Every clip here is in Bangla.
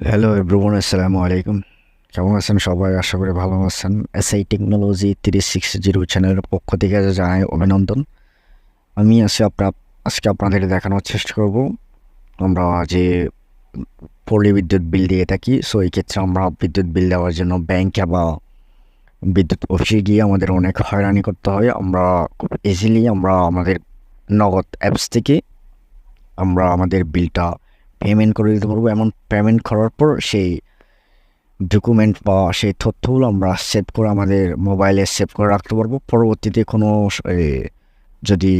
হ্যালো এভরিওয়ান আসসালামু আলাইকুম কেমন আছেন সবাই? আশা করি ভালো আছেন। এসআই টেকনোলজি তিরিশ সিক্স জিরো চ্যানেলের পক্ষ থেকে জানাই অভিনন্দন। আমি আজকে আপনার আজকে আপনাদের দেখানোর চেষ্টা করব। আমরা যে পল্লী বিদ্যুৎ বিল দিয়ে থাকি সো এই ক্ষেত্রে আমরা বিদ্যুৎ বিল দেওয়ার জন্য ব্যাংকে বা বিদ্যুৎ অফিসে গিয়ে আমাদের অনেক হয়রানি করতে হয়। আমরা খুব ইজিলি আমরা আমাদের নগদ অ্যাপস থেকে আমরা আমাদের বিলটা পেমেন্ট করে দিতে পারব। এমন পেমেন্ট করার পর সেই ডকুমেন্ট বা সেই তথ্যগুলো আমরা সেভ করে আমাদের মোবাইলে সেভ করে রাখতে পারব। পরবর্তীতে কোনো যদি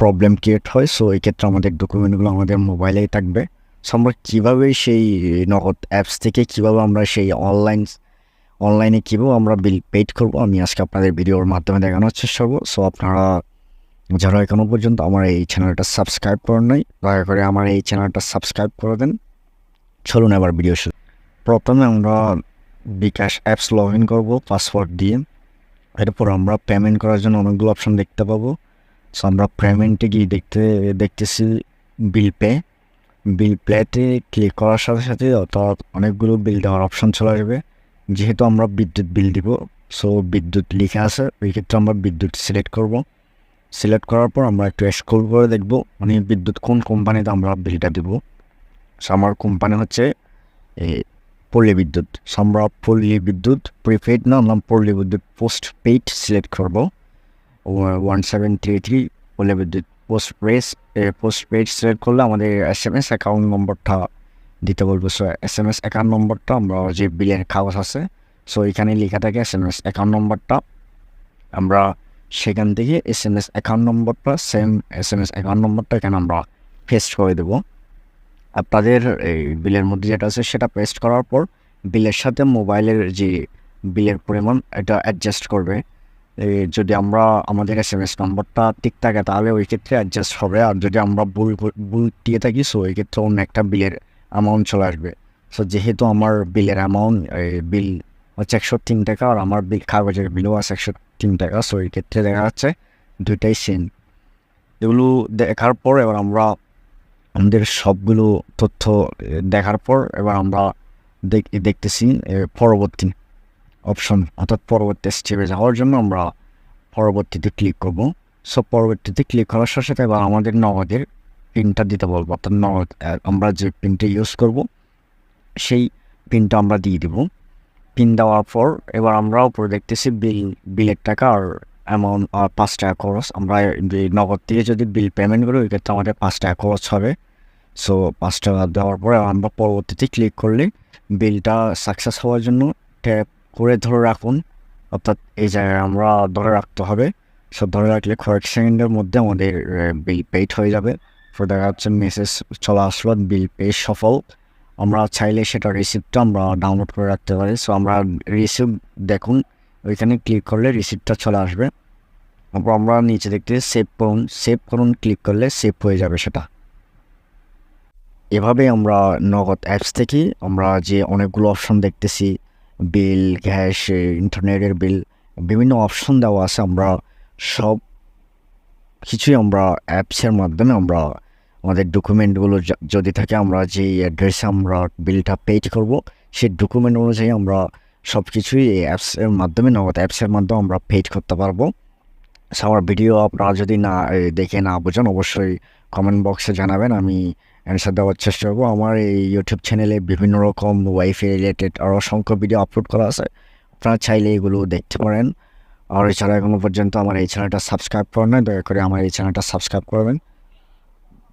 প্রবলেম ক্রিয়েট হয় সো এই ক্ষেত্রে আমাদের ডকুমেন্টগুলো আমাদের মোবাইলেই থাকবে। সো আমরা কীভাবে সেই নগদ অ্যাপস থেকে কীভাবে আমরা সেই অনলাইন অনলাইনে কীভাবে আমরা বিল পেড করব, আমি আজকে আপনাদের ভিডিওর মাধ্যমে দেখানোর চেষ্টা করব। সো আপনারা যারা এখনও পর্যন্ত আমার এই চ্যানেলটা সাবস্ক্রাইব করেন নাই, দয়া করে আমার এই চ্যানেলটা সাবস্ক্রাইব করে দেন। চলুন এবার ভিডিও শুরু। প্রথমে আমরা বিকাশ অ্যাপস লগ ইন করব পাসওয়ার্ড দিয়ে। এরপর আমরা পেমেন্ট করার জন্য অনেকগুলো অপশন দেখতে পাবো। সো আমরা পেমেন্টে গিয়ে দেখতে, দেখতেছি বিল পে বিল প্লেতে ক্লিক করার সাথে সাথে অর্থাৎ অনেকগুলো বিল দেওয়ার অপশন চলে আসবে। যেহেতু আমরা বিদ্যুৎ বিল দিব সো বিদ্যুৎ লিখে আছে, ওই ক্ষেত্রে আমরা বিদ্যুৎ সিলেক্ট করব। সিলেক্ট করার পর আমরা একটু স্ক্রল করে দেখব মানে বিদ্যুৎ কোন কোম্পানিতে আমরা বিলটা দেবো। আমার কোম্পানি হচ্ছে পল্লী বিদ্যুৎ সো আমরা পল্লী বিদ্যুৎ প্রিপেড না, আমরা Palli Bidyut post paid select করব one seven three three Palli Bidyut post pace post paid select করলে আমাদের এস এম এস অ্যাকাউন্ট নম্বরটা দিতে বলব। So S M S account নম্বরটা আমরা যে বিলের কাগজ আছে সো এখানে লেখা থাকে এস এম এস অ্যাকাউন্ট নম্বরটা আমরা সেখান থেকে এস এম এস অ্যাকাউন্ট নম্বরটা same S M S account নম্বরটা এখানে আমরা পেস্ট করে দেবো। আপনাদের এই বিলের মধ্যে যেটা আছে সেটা পেস্ট করার পর বিলের সাথে মোবাইলের যে বিলের পরিমাণ, এটা অ্যাডজাস্ট করবে। যদি আমরা আমাদের এস এম এস নম্বরটা ঠিক থাকে, তাহলে ওই ক্ষেত্রে অ্যাডজাস্ট হবে। আর যদি আমরা ভুল ভুল দিয়ে থাকি সো ওই ক্ষেত্রে অন্য একটা বিলের অ্যামাউন্ট চলে আসবে। সো যেহেতু আমার বিলের অ্যামাউন্ট বিল হচ্ছে একশো তিন টাকা আর আমার কাগজের বিলও আছে একশো তিন টাকা। সো এই ক্ষেত্রে দেখা যাচ্ছে দুইটাই সেম এগুলো দেখার পর এবার আমরা আমাদের সবগুলো তথ্য দেখার পর এবার আমরা দেখ- দেখতেছি পরবর্তী অপশন অর্থাৎ পরবর্তী স্টেপে যাওয়ার জন্য আমরা পরবর্তীতে ক্লিক করব। সো পরবর্তীতে ক্লিক করার সাথে সাথে এবার আমাদের নগদের পিনটা দিতে বলব। অর্থাৎ নগদ আমরা যে পিনটা ইউজ করব, সেই পিনটা আমরা দিয়ে দিব। পিন দেওয়ার পর এবার আমরা উপরে দেখতেছি বিল বিলের টাকা আর অ্যামাউন্ট আর পাঁচ টাকা খরচ। আমরা নগদ থেকে যদি বিল পেমেন্ট করি, ওই ক্ষেত্রে আমাদের পাঁচ টাকা খরচ হবে। সো পাঁচ টাকা দেওয়ার পরে আমরা পরবর্তীতে ক্লিক করলে বিলটা সাকসেস হওয়ার জন্য ট্যাপ করে ধরে রাখুন। অর্থাৎ এই জায়গায় আমরা ধরে রাখতে হবে। সো ধরে রাখলে কয়েক সেকেন্ডের মধ্যে আমাদের বিল পেড হয়ে যাবে। ফর দেখা যাচ্ছে মেসেজ চলে আসলো বিল পে সফল। আমরা চাইলে সেটা রিসিপ্টটা আমরা ডাউনলোড করে রাখতে পারি। সো আমরা রিসিপ্ট দেখুন, ওইখানে ক্লিক করলে রিসিপ্টটা চলে আসবে। তারপর আমরা নিচে দেখতে সেভ করুন সেভ করুন ক্লিক করলে সেভ হয়ে যাবে সেটা। এভাবে আমরা নগদ অ্যাপস থেকে আমরা যে অনেকগুলো অপশন দেখতেছি বিল গ্যাস ইন্টারনেটের বিল বিভিন্ন অপশন দেওয়া আছে, আমরা সব কিছুই আমরা অ্যাপসের মাধ্যমে আমরা আমাদের ডকুমেন্টগুলো যদি থাকে আমরা যে অ্যাড্রেসে আমরা বিলটা পেড করব সেই ডকুমেন্ট অনুযায়ী আমরা সব কিছুই এই অ্যাপসের মাধ্যমে নগদ অ্যাপসের মাধ্যমে আমরা পেড করতে পারব। So, আমার ভিডিও আপনারা যদি না দেখে না বোঝেন অবশ্যই কমেন্ট বক্সে জানাবেন আমি অ্যান্সার দেওয়ার চেষ্টা করব। আমার এই ইউটিউব চ্যানেলে বিভিন্ন রকম ওয়াইফাই রিলেটেড আরও অসংখ্য ভিডিও আপলোড করা আছে আপনারা চাইলে এগুলো দেখতে পারেন। আর এছাড়া এখনও পর্যন্ত আমার এই চ্যানেলটা সাবস্ক্রাইব করেন দয়া করে আমার এই চ্যানেলটা সাবস্ক্রাইব করবেন।